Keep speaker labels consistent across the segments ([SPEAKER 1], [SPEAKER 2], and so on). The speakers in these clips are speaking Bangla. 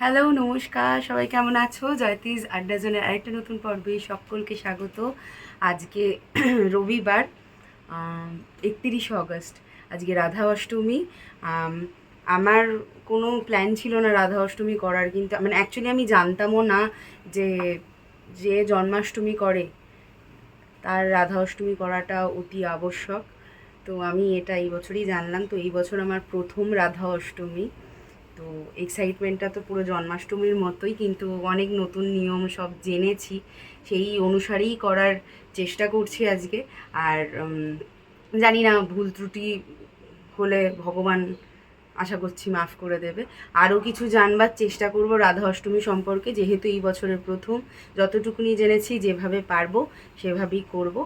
[SPEAKER 1] হ্যালো, নমস্কার। সবাই কেমন আছো? জয়তিজ আড্ডা জোনের আরেকটা নতুন পর্বে সকলকে স্বাগত। আজকে রবিবার একত্রিশে অগস্ট আজকে রাধা অষ্টমী। আমার কোনো প্ল্যান ছিল না রাধা অষ্টমী করার, কিন্তু মানে অ্যাকচুয়ালি আমি জানতামও না যে যে জন্মাষ্টমী করে, তার রাধা অষ্টমী করাটা অতি আবশ্যক। তো আমি এটা এই বছরই জানলাম। তো এই বছর আমার প্রথম রাধা অষ্টমী। তো এক্সাইটমেন্টটা তো পুরো জন্মাষ্টমীর মতোই, কিন্তু অনেক নতুন নিয়ম সব জেনেছি। সেই অনুসারেই করার চেষ্টা করছি আজকে। আর জানি না, ভুল ত্রুটি হলে ভগবান আশা করছি মাফ করে দেবে। আরও কিছু জানবার চেষ্টা করব রাধা অষ্টমী সম্পর্কে, যেহেতু এই বছরের প্রথম। যতটুকুনি জেনেছি, যেভাবে পারব, সেভাবেই করব।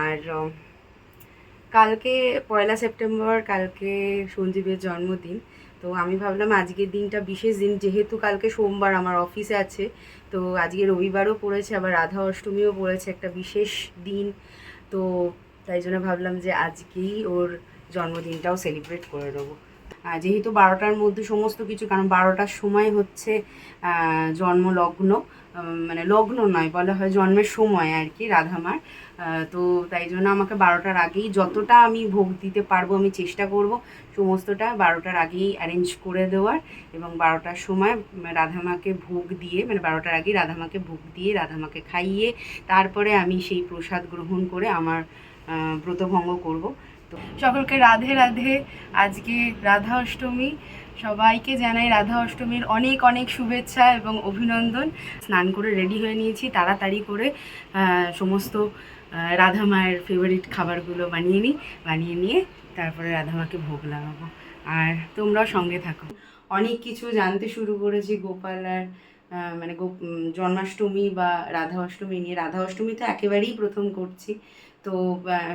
[SPEAKER 1] আর কালকে পয়লা সেপ্টেম্বর, কালকে সঞ্জীবের জন্মদিন। তো আমি ভাবলাম আজকের দিনটা, বিশেষ দিন যেহেতু কালকে সোমবার আমার অফিসে আছে, তো আজকে রবিবারও পড়েছে, আবার রাধা অষ্টমীও পড়েছে, একটা বিশেষ দিন। তো তাই জন্য ভাবলাম যে আজকেই ওর জন্মদিনটাও সেলিব্রেট করে দেবো। যেহেতু বারোটার মধ্যে সমস্ত কিছু, কারণ বারোটার সময় হচ্ছে জন্মলগ্ন মানে লগ্ন নয়, বলা হয় জন্মের সময় আর কি, রাধামার। তো তাই জন্য আমাকে বারোটার আগেই যতটা আমি ভোগ দিতে পারব, আমি চেষ্টা করব সমস্তটা বারোটার আগেই অ্যারেঞ্জ করে দেওয়ার এবং বারোটার সময় রাধামাকে ভোগ দিয়ে মানে বারোটার আগেই রাধামাকে ভোগ দিয়ে, রাধামাকে খাইয়ে, তারপরে আমি সেই প্রসাদ গ্রহণ করে আমার ব্রতভঙ্গ করব। সকলকে রাধে রাধে। আজকে রাধা অষ্টমী। সবাইকে জানাই রাধা অষ্টমীর অনেক অনেক শুভেচ্ছা এবং অভিনন্দন। স্নান করে রেডি হয়ে নিয়েছি, তাড়াতাড়ি করে সমস্ত রাধা মায়ের ফেভারিট খাবারগুলো বানিয়ে নিই, বানিয়ে নিয়ে তারপরে রাধা মাকে ভোগ লাগাবো। আর তোমরাও সঙ্গে থাকো। অনেক কিছু জানতে শুরু করেছি গোপাল আর মানে জন্মাষ্টমী বা রাধা অষ্টমী নিয়ে। রাধা অষ্টমী তো একেবারেই প্রথম করছি। তো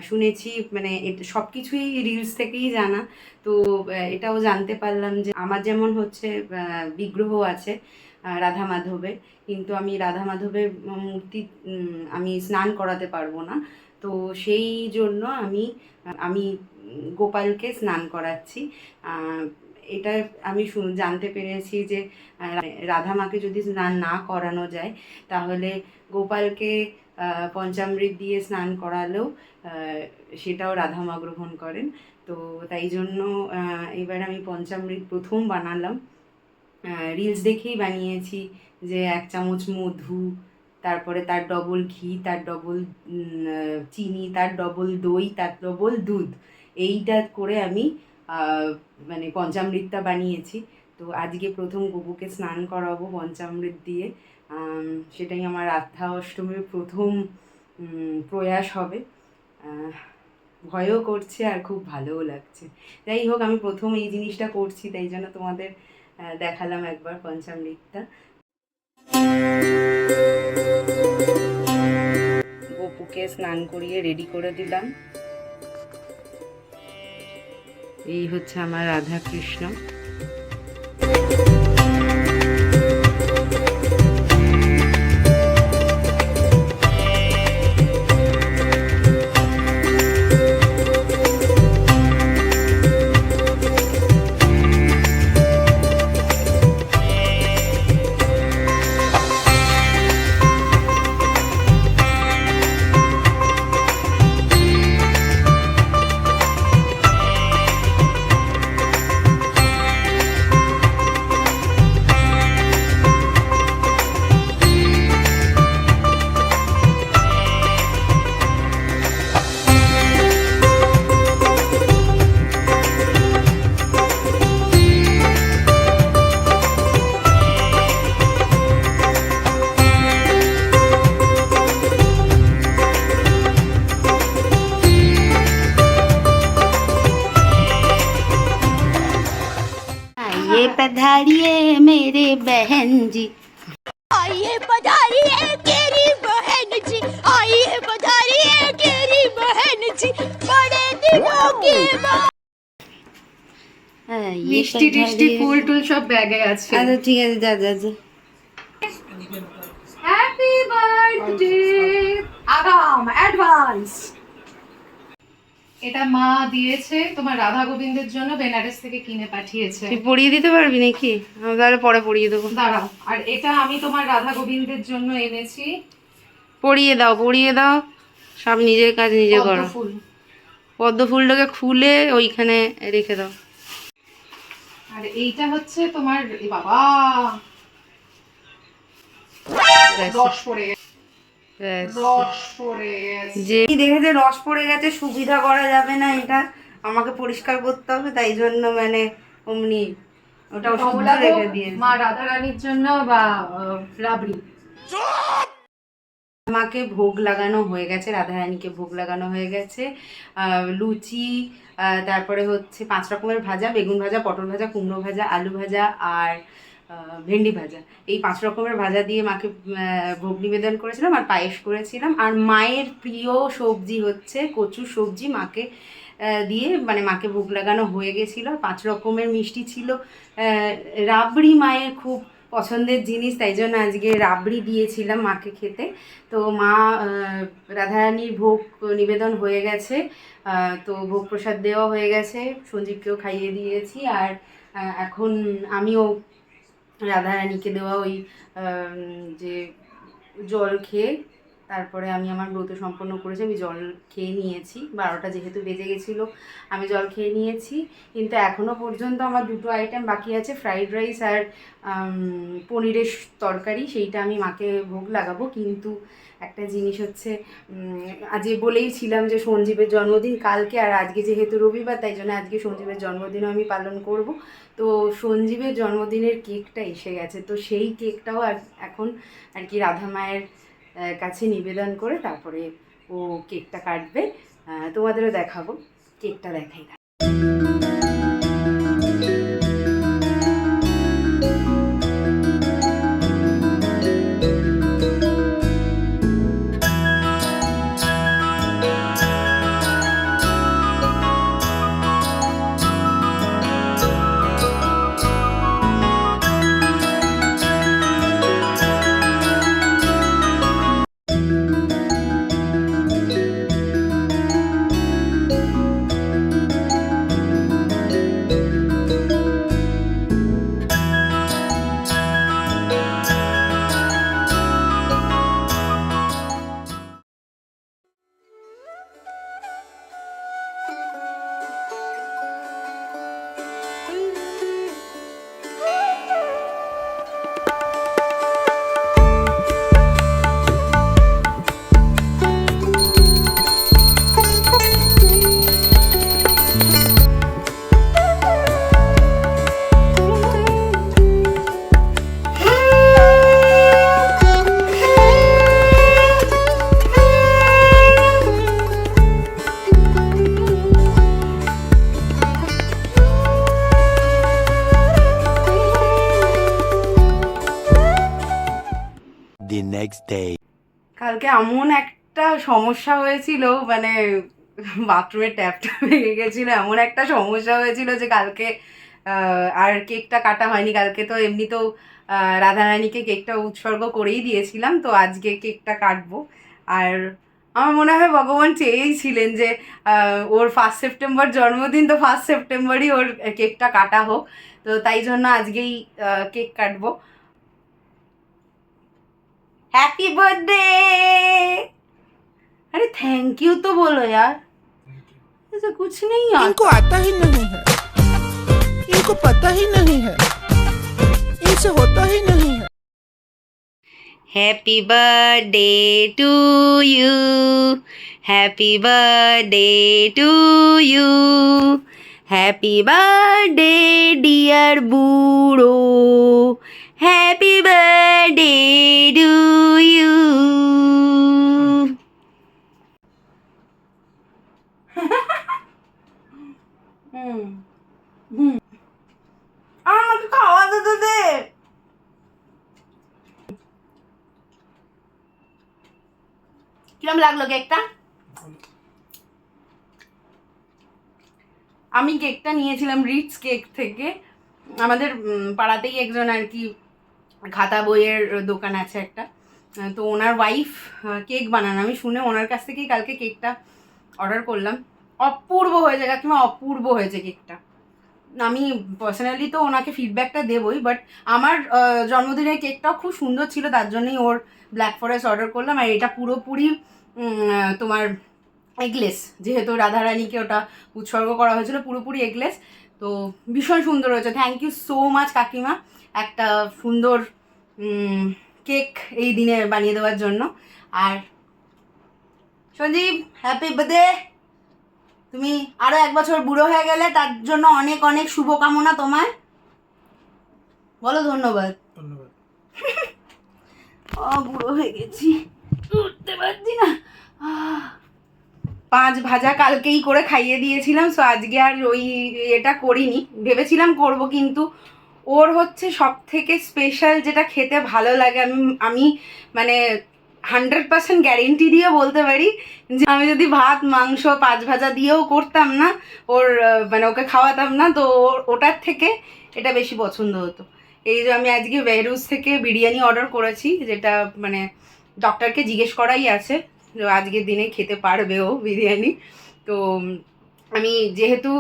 [SPEAKER 1] শুনেছি মানে সব কিছুই রিলস থেকেই জানা। তো এটাও জানতে পারলাম যে আমার যেমন হচ্ছে বিগ্রহ আছে রাধা মাধবের কিন্তু আমি রাধা মাধবের মূর্তি আমি স্নান করাতে পারব না। তো সেই জন্য আমি আমি গোপালকে স্নান করাচ্ছি। এটা আমি জানতে পেরেছি যে রাধা মাকে যদি স্নান না করানো যায়, তাহলে গোপালকে পঞ্চামৃত দিয়ে স্নান করালেও সেটাও রাধা মা গ্রহণ করেন। তো তাই জন্য এবার আমি পঞ্চামৃত প্রথম বানালাম। রিলস দেখেই বানিয়েছি যে এক চামচ মধু, তারপরে তার ডবল ঘি, তার ডবল চিনি, তার ডবল দই, তার ডবল দুধ। এইটা করে আমি মানে পঞ্চামৃতটা বানিয়েছি। তো আজকে প্রথম গবুকে স্নান করাবো পঞ্চামৃত দিয়ে। সেটাই আমার রাধা অষ্টমীর প্রথম প্রয়াস হবে। ভয়ও করছে আর খুব ভালোও লাগছে। যাই হোক, আমি প্রথম এই জিনিসটা করছি, তাই জন্য তোমাদের দেখালাম একবার পঞ্চামৃতটা। গপুকে স্নান করিয়ে রেডি করে দিলাম। এই হচ্ছে আমার রাধা
[SPEAKER 2] बहन जी
[SPEAKER 3] आइए पधारिए केरी बहन जी आइए पधारिए केरी बहन जी बड़े दिनों के बाद
[SPEAKER 2] आइए
[SPEAKER 1] মিষ্টি টিষ্টি
[SPEAKER 2] पधारिए।
[SPEAKER 1] ফুল টুল সব ব্যাগে আছে
[SPEAKER 2] আচ্ছা ঠিক আছে যা যা যা
[SPEAKER 1] হ্যাপি বার্থডে আগাম অ্যাডভান্স
[SPEAKER 4] এটা মা দিয়েছে তোমার রাধা গোবিন্দের জন্য বেনারস থেকে কিনে পাঠিয়েছে।
[SPEAKER 2] তুই পরিয়ে দিতে পারবি নাকি? আমি তাহলে পরে পরিয়ে দেবো।
[SPEAKER 4] দাঁড়াও আর এটা আমি তোমার রাধা গোবিন্দের জন্য এনেছি।
[SPEAKER 2] পরিয়ে দাও পরিয়ে দাও। সব নিজের কাজ নিজে
[SPEAKER 4] পদ্ম
[SPEAKER 2] করো।
[SPEAKER 4] ফুল।
[SPEAKER 2] পদ্ম ফুলটাকে খুলে ওইখানে রেখে দাও।
[SPEAKER 4] আর এইটা হচ্ছে তোমার বাবা! রস পড়ে গেছে
[SPEAKER 2] ব্যাস।
[SPEAKER 4] রস পড়ে গেছে
[SPEAKER 2] যে দেখেছে রস পড়ে গেছে সুবিধা করা যাবে না এটা। আমাকে পরিষ্কার করতে হবে তাই জন্য মানে অমনি ওটা শুদ্ধ রেখে দিয়েছে।
[SPEAKER 4] মা রাধারানীর জন্য বা রাবড়ি।
[SPEAKER 1] আমাকে ভোগ লাগানো হয়ে গেছে রাধারানীকে ভোগ লাগানো হয়ে গেছে। লুচি তারপরে হচ্ছে পাঁচ রকমের ভাজা বেগুন ভাজা পটল ভাজা কুমড়ো ভাজা আলু ভাজা আর ভেন্ডি ভাজা। এই পাঁচ রকমের ভাজা দিয়ে মাকে ভোগ নিবেদন করেছিলাম আর পায়েস করেছিলাম। আর মায়ের প্রিয় সবজি হচ্ছে কচু সবজি মাকে দিয়ে মানে মাকে ভোগ লাগানো হয়ে গেছিল। পাঁচ রকমের মিষ্টি ছিল। রাবড়ি মায়ের খুব পছন্দের জিনিস, তাই জন্য আজকে রাবড়ি দিয়েছিলাম মাকে খেতে। তো মা রাধারানীর ভোগ নিবেদন হয়ে গেছে। তো ভোগ প্রসাদ দেওয়া হয়ে গেছে। সঞ্জীবকেও খাইয়ে দিয়েছি। আর এখন আমিও রাধারানীকে দেওয়া ওই যে জল খেয়ে তারপরে আমি আমার ব্রত সম্পন্ন করেছি, আমি জল খেয়ে নিয়েছি। বারোটা যেহেতু বেজে গেছিল, আমি জল খেয়ে নিয়েছি। কিন্তু এখনও পর্যন্ত আমার দুটো আইটেম বাকি আছে ফ্রাইড রাইস আর পনিরের তরকারি, সেইটা আমি মাকে ভোগ লাগাবো। কিন্তু একটা জিনিস হচ্ছে আজকে বলেই ছিলাম যে সঞ্জীবের জন্মদিন কালকে, আর আজকে যেহেতু রবিবার, তাই জন্য আজকে সঞ্জীবের জন্মদিনও আমি পালন করব। তো সঞ্জীবের জন্মদিনের কেকটা এসে গেছে। তো সেই কেকটাও আর- এখন আর কি রাধা মায়ের কাছে নিবেদন করে তারপরে ও কেকটা কাটবে। তোমাদেরও দেখাবো। কেকটা দেখাই
[SPEAKER 5] the next day.
[SPEAKER 1] কালকে এমন একটা সমস্যা হয়েছিল মানে বাথরুমের ট্যাপটা ভেঙে গেছিল, এমন একটা সমস্যা হয়েছিল যে কালকে আর কেকটা কাটা হয়নি। কালকে তো এমনিতেও রাধারানীকে কেকটা উৎসর্গ করেই দিয়েছিলাম, তো আজকে কেকটা কাটবো। আর আমার মনে হয় ভগবান চেয়েই ছিলেন যে ওর ফার্স্ট সেপ্টেম্বর জন্মদিন, তো ফার্স্ট সেপ্টেম্বরই ওর কেকটা কাটা হোক। তো তাই জন্য আজকেই কেক কাটবো। हैप्पी बर्थडे अरे थैंक यू तो बोलो यार। ऐसा कुछ नहीं आता
[SPEAKER 6] इनको आता ही नहीं है। इनको पता ही नहीं है। इनसे होता ही नहीं है।
[SPEAKER 2] Happy birthday to you happy birthday to you happy birthday dear बूढ़ो হ্যাপি বার্থডে টু ইউ
[SPEAKER 1] আমাকে খাওয়া দিতে দে কিরম লাগল কেকটা আমি কেকটা নিয়েছিলাম রিটস কেক থেকে। আমাদের পাড়াতেই একজন আর কি খাতা বইয়ের দোকান আছে একটা। তো ওনার ওয়াইফ কেক বানান। আমি শুনে ওনার কাছ থেকেই কালকে কেকটা অর্ডার করলাম। অপূর্ব হয়েছে, কাকিমা, অপূর্ব হয়েছে কেকটা আমি পার্সোনালি তো ওনাকে ফিডব্যাকটা দেবই বাট আমার জন্মদিনের কেকটাও খুব সুন্দর ছিল, তার জন্যই ওর ব্ল্যাক ফরেস্ট অর্ডার করলাম। আর এটা পুরোপুরি তোমার এগলেস যেহেতু রাধারানীকে ওটা উৎসর্গ করা হয়েছিল, পুরোপুরি এগলেস তো ভীষণ সুন্দর হয়েছে। থ্যাংক ইউ সো মাচ কাকিমা। একটা সুন্দর কেক এই দিনে বানিয়ে দেওয়ার জন্য। আর সঞ্জীব হ্যাপি বার্থডে তুমি আরও এক বছর বুড়ো হয়ে গেলে তার জন্য অনেক অনেক শুভকামনা তোমার। বলো ধন্যবাদ।
[SPEAKER 7] ধন্যবাদ।
[SPEAKER 1] ও বুড়ো হয়ে গেছি। উঠতে পারছি না। পাঁচ ভাজা কালকেই করে খাইয়ে দিয়েছিলাম সো আজকে আর ওই এটা করিনি। ভেবেছিলাম করব, কিন্তু ওর হচ্ছে সব থেকে স্পেশাল যেটা খেতে ভালো লাগে, আমি আমি মানে হান্ড্রেড পার্সেন্ট গ্যারেন্টি দিয়ে বলতে পারি যে আমি যদি ভাত, মাংস, পাঁচ ভাজা দিয়েও করতাম না, ওর মানে ওকে খাওয়াতাম না, তো ওটার থেকে এটা বেশি পছন্দ হতো। এই যে আমি আজকে বেহরুজ থেকে বিরিয়ানি অর্ডার করেছি, যেটা মানে ডক্টরকে জিজ্ঞেস করাই আছে। আজকের দিনে খেতে পারবে ও বিরিয়ানি। তো আমি যেহেতু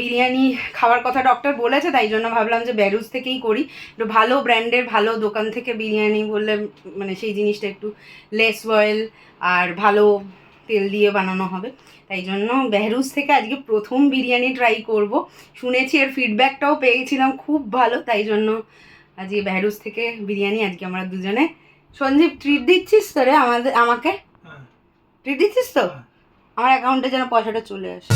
[SPEAKER 1] বিরিয়ানি খাওয়ার কথা ডক্টর বলেছে, তাই জন্য ভাবলাম যে বেরুজ থেকেই করি। একটু ভালো ব্র্যান্ডের ভালো দোকান থেকে বিরিয়ানি বললে মানে সেই জিনিসটা একটু লেস অয়েল আর ভালো তেল দিয়ে বানানো হবে। তাই জন্য বেহরুজ থেকে আজকে প্রথম বিরিয়ানি ট্রাই করব। শুনেছি এর ফিডব্যাকটাও পেয়েছিলাম, খুব ভালো। তাই জন্য আজকে বেহরুজ থেকে বিরিয়ানি আজকে আমরা দুজনে সঞ্জীব ট্রিট দিচ্ছিস তো রে আমাদের, আমাকে? ট্রিট দিচ্ছিস তো? আমার অ্যাকাউন্টে যেন পয়সাটা চলে আসে.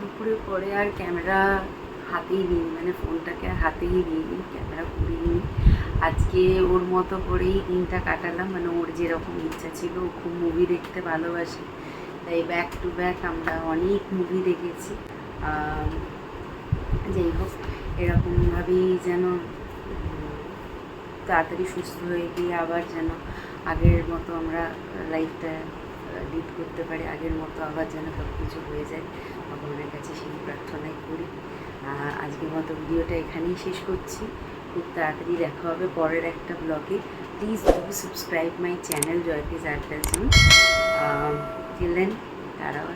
[SPEAKER 8] দুপুরের পরে আর ক্যামেরা হাতেই নিই মানে ফোনটাকে আর হাতেই নিইনি ক্যামেরা করিনি আজকে ওর মতো করেই দিনটা কাটালাম মানে ওর যেরকম ইচ্ছা ছিল ও খুব মুভি দেখতে ভালোবাসে। তাই ব্যাক টু ব্যাক আমরা অনেক মুভি দেখেছি। যাই হোক এরকমভাবেই যেন তাড়াতাড়ি সুস্থ হয়ে গিয়ে আবার যেন আগের মতো আমরা লাইফটা লিড করতে পারি, আগের মতো আবার যেন সব কিছু হয়ে যায়। ভগবানের কাছে সেই প্রার্থনাই করি। আজকের মতো ভিডিওটা এখানেই শেষ করছি। খুব তাড়াতাড়ি দেখা হবে পরের একটা ব্লগে please do subscribe my channel জয়পিস আর্টাজন চিলড্রেন তারাও